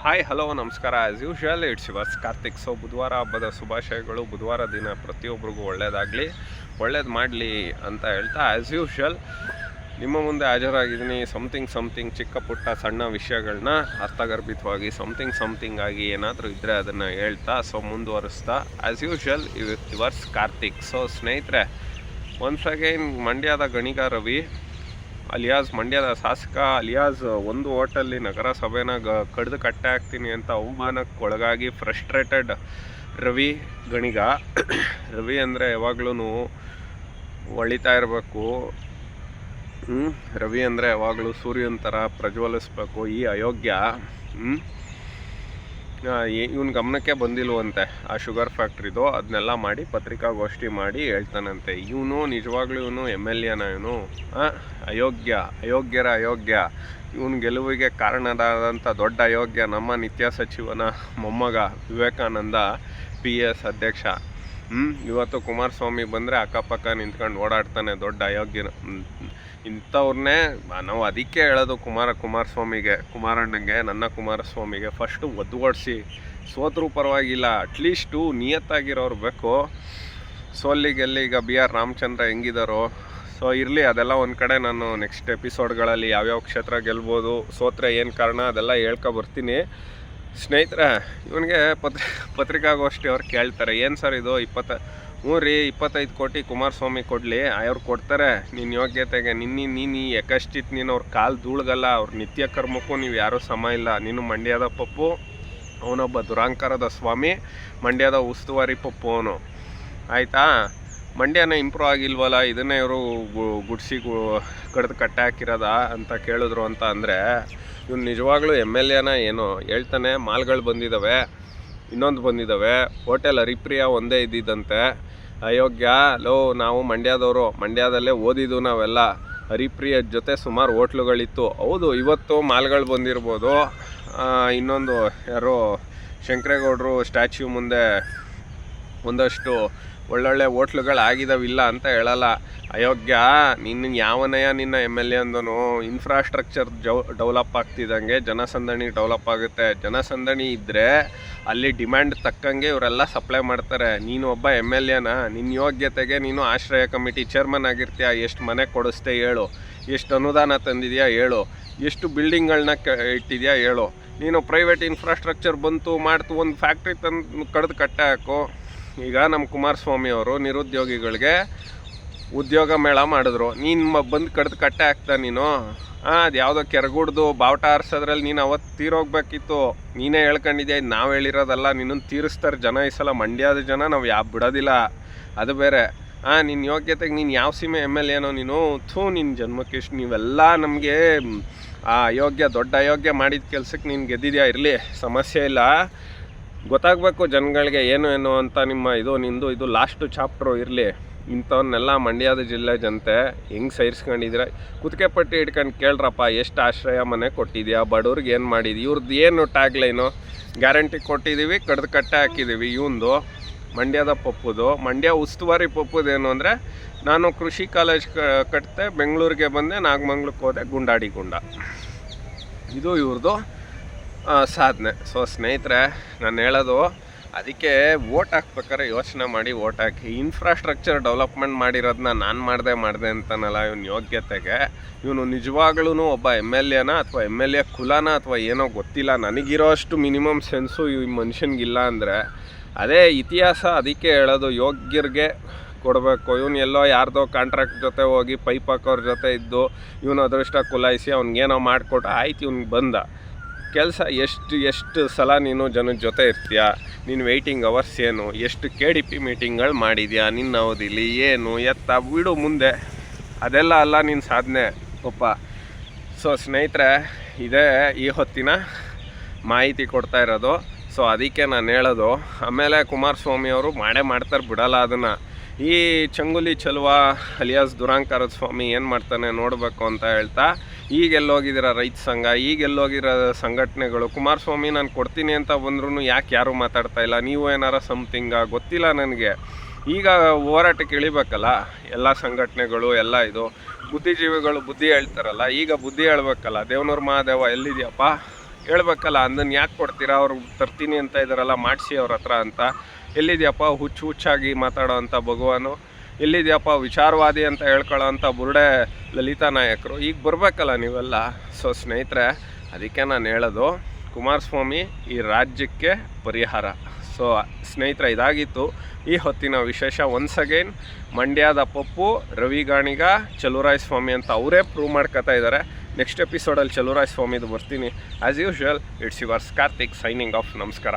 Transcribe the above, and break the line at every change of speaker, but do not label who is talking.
Hi, hello, ನಮಸ್ಕಾರ. As usual it's yours Karthik so ಬುಧವಾರ ಹಬ್ಬದ ಶುಭಾಶಯಗಳು. ಬುಧವಾರ ದಿನ ಪ್ರತಿಯೊಬ್ಬರಿಗೂ ಒಳ್ಳೆಯದಾಗಲಿ ಒಳ್ಳೇದು ಮಾಡಲಿ ಅಂತ ಹೇಳ್ತಾ ಆ್ಯಸ್ ಶಲ್ ನಿಮ್ಮ ಮುಂದೆ ಹಾಜರಾಗಿದ್ದೀನಿ. ಸಮಥಿಂಗ್ ಸಮಥಿಂಗ್ ಚಿಕ್ಕ ಪುಟ್ಟ, ಸಣ್ಣ ವಿಷಯಗಳನ್ನ ಅರ್ಥಗರ್ಭಿತವಾಗಿ ಸಮಥಿಂಗ್ ಸಮಥಿಂಗ್ ಆಗಿ ಏನಾದರೂ ಇದ್ದರೆ ಅದನ್ನು ಹೇಳ್ತಾ ಸೊ ಮುಂದುವರಿಸ್ತಾ as usual yours Karthik so ಸ್ನೇಹಿತರೆ ಒನ್ಸ್ ಅಗೈನ್ ಮಂಡ್ಯದ ಗಣಿಗ ರವಿ ಅಲಿಯಾಸ್ ಮಂಡ್ಯದ ಶಾಸಕ, ಅಲಿಯಾಸ್ ಒಂದು ಓಟಲ್ಲಿ ನಗರಸಭೆನ ಗ, ಕಡ್ದು ಕಟ್ಟೆ ಹಾಕ್ತೀನಿ ಅಂತ ಅವಮಾನಕ್ಕೆ ಒಳಗಾಗಿ ಫ್ರಸ್ಟ್ರೇಟೆಡ್ ರವಿ ಗಣಿಗ. ರವಿ ಅಂದರೆ ಯಾವಾಗ್ಲೂ ಒಳಿತಾ ಇರಬೇಕು. ರವಿ ಅಂದರೆ ಯಾವಾಗಲೂ ಸೂರ್ಯನ ಥರ ಪ್ರಜ್ವಲಿಸ್ಬೇಕು. ಈ ಅಯೋಗ್ಯ ಇವನ್ ಗಮನಕ್ಕೆ ಬಂದಿಲ್ವಂತೆ. ಆ ಶುಗರ್ ಫ್ಯಾಕ್ಟ್ರಿದು ಅದನ್ನೆಲ್ಲ ಮಾಡಿ ಪತ್ರಿಕಾಗೋಷ್ಠಿ ಮಾಡಿ ಹೇಳ್ತಾನಂತೆ. ಇವನು ನಿಜವಾಗ್ಲೂ ಇವನು ಎಂ ಎಲ್ ಎನ ಇವನು. ಅಯೋಗ್ಯ, ಅಯೋಗ್ಯರ ಅಯೋಗ್ಯ. ಇವನ್ ಗೆಲುವಿಗೆ ಕಾರಣದಾದಂಥ ದೊಡ್ಡ ಅಯೋಗ್ಯ ನಮ್ಮ ನಿತ್ಯ ಸಚಿವನ ಮೊಮ್ಮಗ ವಿವೇಕಾನಂದ, ಪಿ ಎಸ್ ಅಧ್ಯಕ್ಷ. ಹ್ಞೂ ಇವತ್ತು ಕುಮಾರಸ್ವಾಮಿ ಬಂದರೆ ಅಕ್ಕಪಕ್ಕ ನಿಂತ್ಕೊಂಡು ಓಡಾಡ್ತಾನೆ ದೊಡ್ಡ ಅಯೋಗ್ಯನ. ಹ್ಮ್. ಇಂಥವ್ರನ್ನೇ ನಾವು ಅದಕ್ಕೆ ಹೇಳೋದು ಕುಮಾರ, ಕುಮಾರಸ್ವಾಮಿಗೆ, ಕುಮಾರಣ್ಣಂಗೆ, ನನ್ನ ಕುಮಾರಸ್ವಾಮಿಗೆ ಫಸ್ಟು ಒದ್ದುಗೊಡಿಸಿ ಸೋತರೂ ಪರವಾಗಿಲ್ಲ ಅಟ್ಲೀಸ್ಟು ನಿಯತ್ತಾಗಿರೋರು ಬೇಕು. ಸೋಲ್ಲಿ ಗೆಲ್ಲಿ ಈಗ ಬಿ ಆರ್ ರಾಮಚಂದ್ರ ಹೆಂಗಿದಾರೋ. ಸೊ ಇರಲಿ, ಅದೆಲ್ಲ ಒಂದು ಕಡೆ ನಾನು ನೆಕ್ಸ್ಟ್ ಎಪಿಸೋಡ್ಗಳಲ್ಲಿ ಯಾವ್ಯಾವ ಕ್ಷೇತ್ರ ಗೆಲ್ಬೋದು, ಸೋತ್ರೆ ಏನು ಕಾರಣ ಅದೆಲ್ಲ ಹೇಳ್ಕೊ ಬರ್ತೀನಿ. ಸ್ನೇಹಿತರೆ, ಇವನಿಗೆ ಪತ್ರಿ, ಪತ್ರಿಕಾಗೋಷ್ಠಿ ಅವ್ರು ಕೇಳ್ತಾರೆ, ಏನು ಸರ್ ಇದು? ಇಪ್ಪತ್ತ, ಹ್ಞೂ ರೀ, ಇಪ್ಪತ್ತೈದು ಕೋಟಿ ಕುಮಾರಸ್ವಾಮಿ ಕೊಡಲಿ, ಅವ್ರು ಕೊಡ್ತಾರೆ. ನಿನ್ನ ಯೋಗ್ಯತೆಗೆ, ನಿನ್ನ, ನೀನು ಯಾಕಷ್ಟಿತ್ತು ನೀನು ಅವ್ರ ಕಾಲು ಧೂಳ್ಗಲ್ಲ, ಅವ್ರ ನಿತ್ಯ ಕರ್ಮಕ್ಕೂ ನೀವು ಯಾರೂ ಸಮ ಇಲ್ಲ. ನೀನು ಮಂಡ್ಯದ ಪಪ್ಪು, ಅವನೊಬ್ಬ ದುರಾಂಕಾರದ ಸ್ವಾಮಿ, ಮಂಡ್ಯದ ಉಸ್ತುವಾರಿ ಪಪ್ಪು ಅವನು. ಆಯಿತಾ? ಮಂಡ್ಯನ ಇಂಪ್ರೂವ್ ಆಗಿಲ್ವಲ್ಲ, ಇದನ್ನೇ ಇವರು ಗುಡ್ಸಿ ಕಡ್ದು ಕಟ್ಟೆ ಹಾಕಿರೋದ ಅಂತ ಕೇಳಿದ್ರು ಅಂತ ಅಂದರೆ, ಇವ್ನು ನಿಜವಾಗ್ಲೂ ಎಂ ಎಲ್ ಎನ ಏನು ಹೇಳ್ತಾನೆ, ಮಾಲ್ಗಳು ಬಂದಿದ್ದಾವೆ ಇನ್ನೊಂದು ಬಂದಿದ್ದಾವೆ ಹೋಟೆಲ್ ಹರಿಪ್ರಿಯ ಒಂದೇ ಇದ್ದಿದ್ದಂತೆ. ಅಯೋಗ್ಯ, ಲೋ, ನಾವು ಮಂಡ್ಯದವರು, ಮಂಡ್ಯದಲ್ಲೇ ಓದಿದ್ದು ನಾವೆಲ್ಲ. ಹರಿಪ್ರಿಯ ಜೊತೆ ಸುಮಾರು ಹೋಟ್ಲುಗಳಿತ್ತು. ಹೌದು, ಇವತ್ತು ಮಾಲ್ಗಳು ಬಂದಿರ್ಬೋದು. ಇನ್ನೊಂದು ಯಾರು ಶಂಕರೇಗೌಡರು ಸ್ಟ್ಯಾಚ್ಯೂ ಮುಂದೆ ಒಂದಷ್ಟು ಒಳ್ಳೊಳ್ಳೆ ಆಗಿದಾವಿಲ್ಲ ಅಂತ ಹೇಳಲ್ಲ. ಅಯೋಗ್ಯ, ನಿನ್ನ ಯಾವನಯ ನಿನ್ನ ಎಂ ಎಲ್ ಎ ಅಂದನು. ಇನ್ಫ್ರಾಸ್ಟ್ರಕ್ಚರ್ ಜೌ ಡೆವಲಪ್ ಆಗ್ತಿದ್ದಂಗೆ ಜನಸಂದಣಿ ಡೆವಲಪ್ ಆಗುತ್ತೆ. ಜನಸಂದಣಿ ಇದ್ದರೆ ಅಲ್ಲಿ ಡಿಮ್ಯಾಂಡ್ ತಕ್ಕಂಗೆ ಇವರೆಲ್ಲ ಸಪ್ಲೈ ಮಾಡ್ತಾರೆ. ನೀನು ಒಬ್ಬ ಎಂ ಎಲ್ ಎನ ನಿನ್ನ ಯೋಗ್ಯತೆಗೆ ನೀನು ಆಶ್ರಯ ಕಮಿಟಿ ಚೇರ್ಮನ್ ಆಗಿರ್ತೀಯ. ಎಷ್ಟು ಮನೆ ಕೊಡಿಸ್ತೆ ಹೇಳು. ಎಷ್ಟು ಅನುದಾನ ತಂದಿದೆಯಾ ಹೇಳು. ಎಷ್ಟು ಬಿಲ್ಡಿಂಗ್ಗಳನ್ನ ಕ, ಇಟ್ಟಿದೆಯಾ ಹೇಳು. ನೀನು ಪ್ರೈವೇಟ್ ಇನ್ಫ್ರಾಸ್ಟ್ರಕ್ಚರ್ ಬಂತು, ಮಾಡ್ತು, ಒಂದು ಫ್ಯಾಕ್ಟ್ರಿ ತಂದು, ಕಡ್ದು ಕಟ್ಟೆ ಹಾಕು. ಈಗ ನಮ್ಮ ಕುಮಾರಸ್ವಾಮಿ ಅವರು ನಿರುದ್ಯೋಗಿಗಳಿಗೆ ಉದ್ಯೋಗ ಮೇಳ ಮಾಡಿದ್ರು. ನೀನು ಬಂದು ಕಡ್ದು ಕಟ್ಟೆ ಹಾಕ್ತಾ ನೀನು? ಹಾಂ ಅದು ಯಾವುದೋ ಕೆರಗುಡ್ದು ಬಾವುಟ ಆರಿಸೋದ್ರಲ್ಲಿ ನೀನು ಅವತ್ತು ತೀರೋಗ್ಬೇಕಿತ್ತು. ನೀನೇ ಹೇಳ್ಕೊಂಡಿದ್ಯಾ, ಇದು ನಾವು ಹೇಳಿರೋದಲ್ಲ ನಿನ್ನನ್ನು ತೀರಿಸ್ತಾರೆ ಜನ ಈ ಸಲ, ಮಂಡ್ಯದ ಜನ, ನಾವು ಯಾವ ಬಿಡೋದಿಲ್ಲ. ಅದು ಬೇರೆ. ಹಾಂ ನಿನ್ನ ಯೋಗ್ಯತೆಗೆ ನೀನು ಯಾವ ಸೀಮೆ ಎಂ ಎಲ್ ಏನೋ ನೀನು? ಥೂ ನಿನ್ನ ಜನ್ಮಕ್ಕೆ ಇಷ್ಟು ನೀವೆಲ್ಲ ನಮಗೆ, ಆ, ಅಯೋಗ್ಯ, ದೊಡ್ಡ ಅಯೋಗ್ಯ ಮಾಡಿದ ಕೆಲಸಕ್ಕೆ ನೀನು ಗೆದ್ದಿದ್ಯಾ? ಇರಲಿ, ಸಮಸ್ಯೆ ಇಲ್ಲ. ಗೊತ್ತಾಗಬೇಕು ಜನಗಳಿಗೆ ಏನು ಏನು ಅಂತ ನಿಮ್ಮ ಇದು, ನಿಂದು ಇದು ಲಾಸ್ಟು ಚಾಪ್ಟ್ರು ಇರಲಿ. ಇಂಥವನ್ನೆಲ್ಲ ಮಂಡ್ಯದ ಜಿಲ್ಲೆ ಜನತೆ ಹೆಂಗೆ ಸೈರ್ಸ್ಕೊಂಡಿದ್ರೆ? ಕುತ್ತಿಗೆ ಪಟ್ಟಿ ಹಿಡ್ಕೊಂಡು ಕೇಳ್ರಪ್ಪ, ಎಷ್ಟು ಆಶ್ರಯ ಮನೆ ಕೊಟ್ಟಿದ್ಯಾ? ಬಡವ್ರಿಗೆ ಏನು ಮಾಡಿದ್ವಿ ಇವ್ರದ್ದು ಏನು ಟ್ಯಾಗ್ಲೈನು ಗ್ಯಾರಂಟಿ ಕೊಟ್ಟಿದ್ದೀವಿ ಕಡ್ದು ಕಟ್ಟೆ ಹಾಕಿದ್ದೀವಿ ಇವಂದು ಮಂಡ್ಯದ ಪಪ್ಪುದು. ಮಂಡ್ಯ ಉಸ್ತುವಾರಿ ಪಪ್ಪುದೇನು ಅಂದರೆ, ನಾನು ಕೃಷಿ ಕಾಲೇಜ್ ಕಟ್ತೆ ಬೆಂಗಳೂರಿಗೆ ಬಂದೆ ನಾಗಮಂಗ್ಳಕ್ಕೆ ಹೋದೆ, ಗುಂಡಾಡಿ ಗುಂಡ. ಇದು ಇವ್ರದ್ದು ಸಾಧನೆ. ಸೊ ಸ್ನೇಹಿತರೆ, ನಾನು ಹೇಳೋದು, ಅದಕ್ಕೆ ಓಟ್ ಹಾಕ್ಬೇಕಾದ್ರೆ ಯೋಚನೆ ಮಾಡಿ ಓಟ್ ಹಾಕಿ. ಇನ್ಫ್ರಾಸ್ಟ್ರಕ್ಚರ್ ಡೆವಲಪ್ಮೆಂಟ್ ಮಾಡಿರೋದನ್ನ ನಾನು ಮಾಡಿದೆ ಮಾಡಿದೆ ಅಂತನಲ್ಲ ಇವನ ಯೋಗ್ಯತೆಗೆ. ಇವನು ನಿಜವಾಗ್ಲೂ ಒಬ್ಬ ಎಂ ಎಲ್ ಎನ ಅಥವಾ ಎಂ ಎಲ್ ಎ ಕುಲನ ಅಥವಾ ಏನೋ ಗೊತ್ತಿಲ್ಲ. ನನಗಿರೋ ಅಷ್ಟು ಮಿನಿಮಮ್ ಸೆನ್ಸು ಈ ಮನುಷ್ಯನಿಗಿಲ್ಲ ಅಂದರೆ, ಅದೇ ಇತಿಹಾಸ ಅದಕ್ಕೆ ಹೇಳೋದು, ಯೋಗ್ಯರಿಗೆ ಕೊಡಬೇಕು. ಇವನು ಎಲ್ಲೋ ಯಾರ್ದೋ ಕಾಂಟ್ರಾಕ್ಟ್ ಜೊತೆ ಹೋಗಿ ಪೈಪ್ ಹಾಕೋರ ಜೊತೆ ಇದ್ದು, ಇವನು ಅದೃಷ್ಟ ಕುಲಾಯಿಸಿ ಅವ್ನಿಗೇನೋ ಮಾಡಿಕೊಟ್ಟು ಆಯ್ತು ಇವ್ನಿಗೆ ಬಂದ. ಕೆಲಸ ಎಷ್ಟು ಎಷ್ಟು ಸಲ ನೀನು ಜನದ ಜೊತೆ ಇರ್ತೀಯ? ನೀನು ವೆಯ್ಟಿಂಗ್ ಅವರ್ಸ್ ಏನು? ಎಷ್ಟು ಕೆ ಡಿ ಪಿ ಮೀಟಿಂಗ್ಗಳು ಮಾಡಿದ್ಯಾ? ನಿನ್ನ ಅವಧಿಲಿ ಏನು? ಎತ್ತ ಬಿಡು ಮುಂದೆ. ಅದೆಲ್ಲ ಅಲ್ಲ ನಿನ್ನ ಸಾಧನೆ, ಒಪ್ಪ. ಸೊ ಸ್ನೇಹಿತರೆ, ಇದೇ ಈ ಹೊತ್ತಿನ ಮಾಹಿತಿ ಕೊಡ್ತಾ ಇರೋದು. ಸೊ ಅದಕ್ಕೆ ನಾನು ಹೇಳೋದು, ಆಮೇಲೆ ಕುಮಾರಸ್ವಾಮಿ ಅವರು ಮಾಡೇ ಮಾಡ್ತಾರೆ, ಬಿಡಲ್ಲ ಅದನ್ನು. ಈ ಚಂಗುಲಿ ಚಲುವ, ಅಲಿಯಾಸ್ ದುರಾಂಕಾರದ ಸ್ವಾಮಿ ಏನು ಮಾಡ್ತಾನೆ ನೋಡಬೇಕು ಅಂತ ಹೇಳ್ತಾ ಈಗ ಎಲ್ಲೋಗಿದ್ದೀರ ರೈತ ಸಂಘ ಈಗ ಎಲ್ಲೋಗಿರೋ ಸಂಘಟನೆಗಳು, ಕುಮಾರಸ್ವಾಮಿ ನಾನು ಕೊಡ್ತೀನಿ ಅಂತ ಬಂದ್ರೂ ಯಾಕೆ ಯಾರೂ ಮಾತಾಡ್ತಾ ಇಲ್ಲ? ನೀವು ಏನಾರ ಸಮಥಿಂಗ ಗೊತ್ತಿಲ್ಲ ನನಗೆ. ಈಗ ಹೋರಾಟಕ್ಕೆ ಇಳಿಬೇಕಲ್ಲ ಎಲ್ಲ ಸಂಘಟನೆಗಳು, ಎಲ್ಲ ಇದು, ಬುದ್ಧಿಜೀವಿಗಳು ಬುದ್ಧಿ ಹೇಳ್ತಾರಲ್ಲ, ಈಗ ಬುದ್ಧಿ ಹೇಳ್ಬೇಕಲ್ಲ, ದೇವನೂರು ಮಹಾದೇವ ಎಲ್ಲಿದೆಯಪ್ಪ? ಹೇಳ್ಬೇಕಲ್ಲ ಅಂದನ್ನು ಯಾಕೆ ಕೊಡ್ತೀರಾ? ಅವ್ರು ತರ್ತೀನಿ ಅಂತ ಇದ್ದಾರಲ್ಲ ಮಾಡಿಸಿ ಅವ್ರ ಹತ್ರ ಅಂತ. ಎಲ್ಲಿದೆಯಪ್ಪ? ಹುಚ್ಚು ಹುಚ್ಚಾಗಿ ಮಾತಾಡೋ ಅಂಥ ಭಗವಾನು. ಎಲ್ಲಿದೆಯಪ್ಪ, ವಿಚಾರವಾದಿ ಅಂತ ಹೇಳ್ಕೊಳ್ಳೋ ಅಂಥ ಬುರುಡೆ ಲಲಿತಾ ನಾಯಕರು. ಈಗ ಬರಬೇಕಲ್ಲ ನೀವೆಲ್ಲ. ಸೊ ಸ್ನೇಹಿತರೆ, ಅದಕ್ಕೆ ನಾನು ಹೇಳೋದು, ಕುಮಾರಸ್ವಾಮಿ ಈ ರಾಜ್ಯಕ್ಕೆ ಪರಿಹಾರ. ಸೊ ಸ್ನೇಹಿತರೆ, ಇದಾಗಿತ್ತು. ಈ ಹೊತ್ತಿನ ವಿಶೇಷ ಒನ್ಸ್ ಅಗೇನ್ ಮಂಡ್ಯದ ಪಪ್ಪು, ರವಿ ಗಾಣಿಗ, ಚಲುವರಾಯ ಸ್ವಾಮಿ ಅಂತ ಅವರೇ ಪ್ರೂವ್ ಮಾಡ್ಕೊತಾ ಇದ್ದಾರೆ. ನೆಕ್ಸ್ಟ್ ಎಪಿಸೋಡಲ್ಲಿ ಚಲುರಾಯ ಸ್ವಾಮಿದು ಬರ್ತೀನಿ. As usual it's yours Karthik signing off ನಮಸ್ಕಾರ.